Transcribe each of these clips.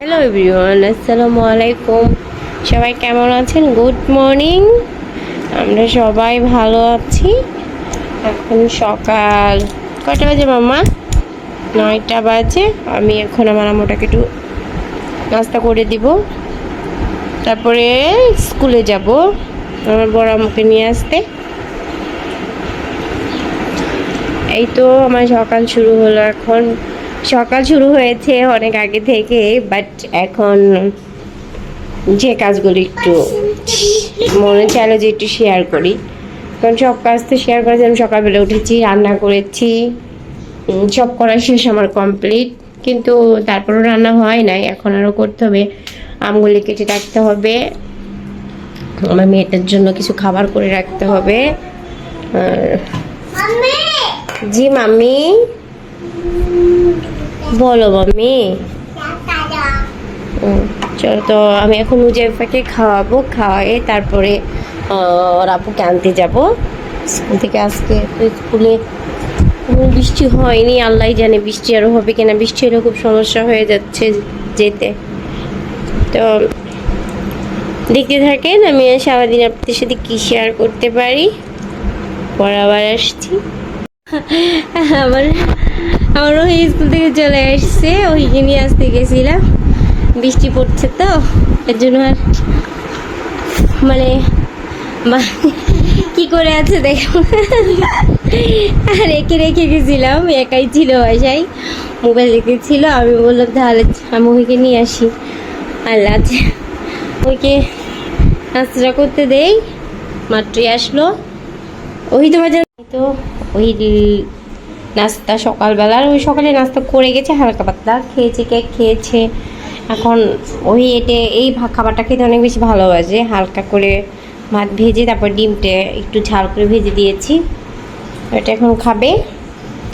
Hello everyone আসসালামু আলাইকুম সবাই কেমন আছেন? গুড মর্নিং আমরা সবাই ভালো আছি। এখন সকাল। কয়টা বাজে, মাম্মা? নয়টা বাজে। আমি এখন আমার আম্মুটাকে একটু নাস্তা করে দিব। তারপরে স্কুলে যাব। আমার বড় আমাকে নিয়ে আসতে। এই তো আমার সকাল শুরু হলো এখন। সকাল শুরু হয়েছে অনেক আগে থেকে বাট এখন যে কাজগুলো একটু মনে চাইলো যে একটু শেয়ার করি। কারণ সব কাজ তো শেয়ার করেছি আমি সকালবেলা উঠেছি রান্না করেছি সব করা শেষ আমার কমপ্লিট কিন্তু তারপরও রান্না হয় নাই এখন আরও করতে হবে আমগুলি কেটে রাখতে হবে আমার মেয়েটার জন্য কিছু খাবার করে রাখতে হবে আর জি মাম্মি? বলো হুম, চলো তো আমি এখন উজেফাকে খাওয়াবো খাওয়াই তারপরে ওর আপুকে আনতে যাব। স্কুল থেকে আজকে স্কুলে বৃষ্টি হয়নি আল্লাহ জানে বৃষ্টি আরও হবে কিনা। বৃষ্টি হলে খুব সমস্যা হয়ে যাচ্ছে যেতে। তো দেখতে থাকেন আমি সারাদিন আপনাদের সাথে কী শেয়ার করতে পারি। পরে আবার আসছি। আমার ওই স্কুল থেকে চলে আসছে ওইকে নিয়ে আসতে গেছিলাম। বৃষ্টি পড়ছে তো, এর জন্য আর মানে কি করে আছে দেখো। রেখে রেখে গেছিলাম, একাই ছিল বাসায়। মোবাইল রেখেছিল আমি বললাম, তাহলে আমি ওইকে নিয়ে আসি। আল্লাহ আছে ওইকে নাস্তা করতে দেই, মাত্রই আসলো। ওই তো বাজার তো ওই নাস্তা সকালবেলার, ওই সকালে নাস্তা করে গেছে, হালকা পাতলা। খেয়েছে কেক খেয়েছে। এখন ওই এটে এই খাবারটা খেতে অনেক বেশি ভালোবাসে। হালকা করে ভাত ভেজে, তারপর ডিমটে একটু ঝাল করে ভেজে দিয়েছি। এটা এখন খাবে।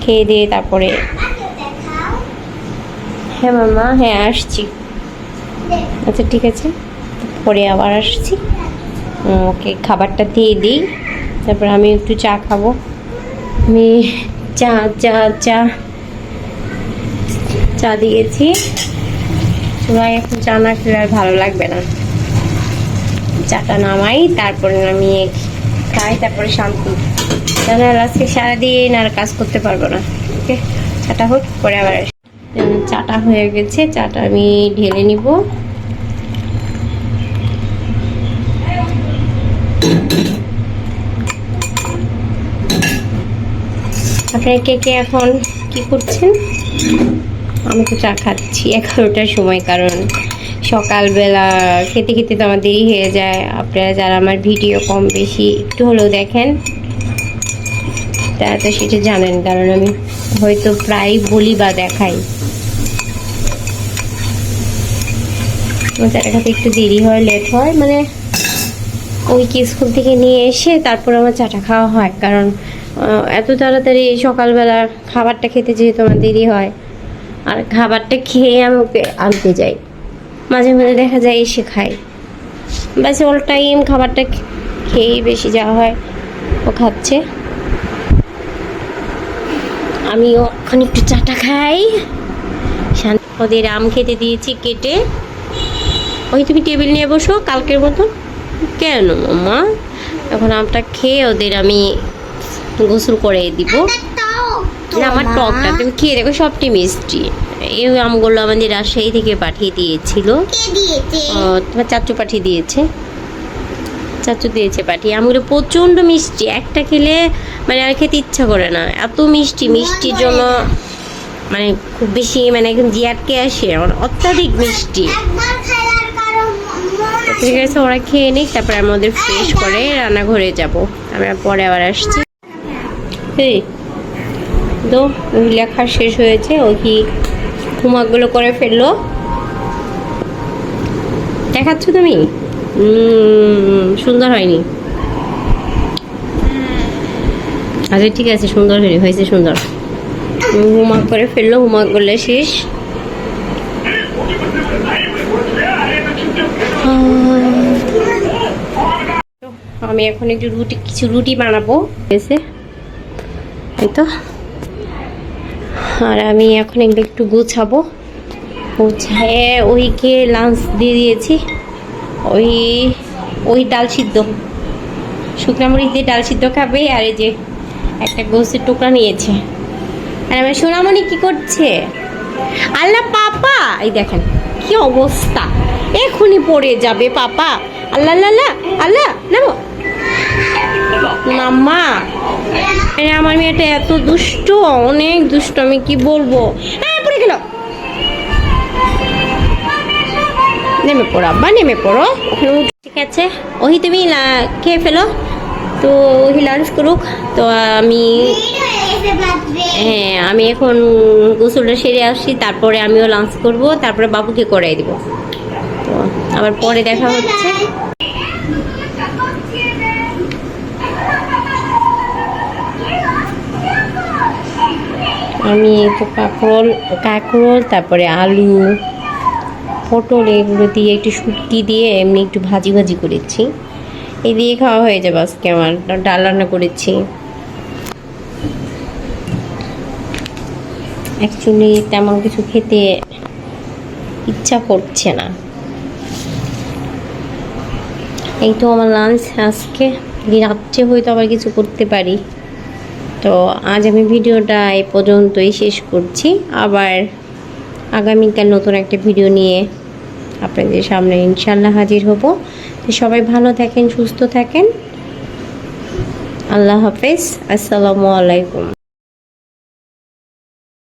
খেয়ে দিয়ে তারপরে হ্যাঁ মামা হ্যাঁ আসছি। আচ্ছা ঠিক আছে। পরে আবার আসছি। ওকে, খাবারটা দিয়ে দিই। তারপর আমি একটু চা খাব। আমি চা চা চা চা দিয়েছি। সবাই এখন চা না খেলে আর ভালো লাগবে না। চাটা নামাই, তারপরে নামিয়ে খাই, তারপরে শান্তি তাহলে আজকে সারাদিন আর কাজ করতে পারব না। ওকে, চাটা হোক, পরে আবার চাটা হয়ে গেছে, চাটা আমি ঢেলে নিব। আপনারা কে কে এখন কি করছেন? আমি তো চা খাচ্ছি। এগারোটার সময়, কারণ সকালবেলা খেতে খেতে তো আমার দেরি হয়ে যায়। আপনারা যারা আমার ভিডিও কম বেশি একটু হলেও দেখেন, তারা তো সেটা জানেন, কারণ আমি হয়তো প্রায় বলি বা দেখাই। আমার চাটা খাতে একটু দেরি হয়, লেট হয় মানে ওই কি স্কুল থেকে নিয়ে এসে তারপর আমার চাটা খাওয়া হয়? কারণ এত তাড়াতাড়ি সকালবেলা খাবারটা খেতে যেহেতু আমার দেরি হয়, আর খাবারটা খেয়ে আমি ওকে আনতে যাই। মাঝে মাঝে দেখা যায় এসে খাই ব্যাস অল টাইম খাবারটা খেয়েই বেশি যাওয়া হয়। ও খাচ্ছে। আমিও এখন একটু চাটা খাই। ওদের আম খেতে দিয়েছি কেটে। ওই তুমি টেবিল নিয়ে বসো, কালকের মতো কেন মামা? এখন আমটা খেয়ে ওদের আমি গোসল করে দিব। না আমার টকটা তুমি খেয়ে দেখো সবটি মিষ্টি। এই আমগুলো আমাদের রাজশাহী থেকে পাঠিয়ে দিয়েছিল। তোমার চাচু পাঠিয়ে দিয়েছে। চাচু দিয়েছে পাঠিয়ে। আমগুলো প্রচণ্ড মিষ্টি। একটা খেলে মানে আর খেতে ইচ্ছা করে না। এত মিষ্টি মিষ্টির জন্য মানে খুব বেশি মানে একদম জিয়াটকে আসে। অত্যাধিক মিষ্টি। ঠিক আছে, ওরা খেয়ে নিক, তারপরে আমি ওদের ফ্রেশ করে রান্নাঘরে যাব। আমরা পরে আবার আসছি। এই, তো লেখা শেষ হয়েছে ওই কি হোমওয়ার্কগুলো করে ফেলল? দেখাচ্ছ তুমি? সুন্দর হয়নি। আচ্ছা ঠিক আছে, সুন্দর হয়েছে সুন্দর। হোমওয়ার্ক করে ফেলল হোমওয়ার্ক করলে শেষ। আমি এখন একটু রুটি কিছু রুটি বানাবো। এসে এই তো আর আমি এখন এগুলো একটু গুছাবো। পৌঁছায় ওইকে লাঞ্চ দিয়ে দিয়েছি। ওই ওই ডাল সিদ্ধ। শুকনো মরিচ দিয়ে ডাল সিদ্ধ খাবে আর এই যে একটা গোসের টুকরা নিয়েছে। আর আমার সোনামণি কি করছে? আল্লাহ পাপা! এই দেখেন কি অবস্থা। এখনই পড়ে যাবে পাপা। আল্লাহ আল্লাহ আল্লাহ আল্লাহ নামো। মাম্মা আমার মেয়েটা এত দুষ্ট, অনেক দুষ্ট, আমি কি বলব? পড়ে গেল। নেমে পড়ো, আব্বা, নেমে পড়ো। ঠিক আছে। ওহি, তুমি খেয়ে ফেলো। তো ওহি লাঞ্চ করুক। তো আমি হ্যাঁ আমি এখন গোসলটা সেরে আসছি। তারপরে আমিও লাঞ্চ করব। তারপরে বাবুকে করাই দিব। তো আবার পরে দেখা হচ্ছে। আমি কাঁকরোল কাঁকরোল, তারপরে আলু, পটল এগুলো দিয়ে একটু শুটকি দিয়ে এমনি একটু ভাজি ভাজি করেছি। এই দিয়ে খাওয়া হয়ে যাবে আজকে আমার। ডাল রান্না করেছি। অ্যাকচুয়ালি তেমন কিছু খেতে ইচ্ছা করছে না। এই তো আমার লাঞ্চ আজকে। রাত্রে হয়তো আবার কিছু করতে পারি। তো আজ আমি ভিডিওটা এই পর্যন্তই শেষ করছি। আবার আগামীকাল নতুন একটা ভিডিও নিয়ে আপনাদের সামনে ইনশাল্লাহ হাজির হব। তো সবাই ভালো থাকেন, সুস্থ থাকেন। আল্লাহ হাফেজ। আসসালামু আলাইকুম।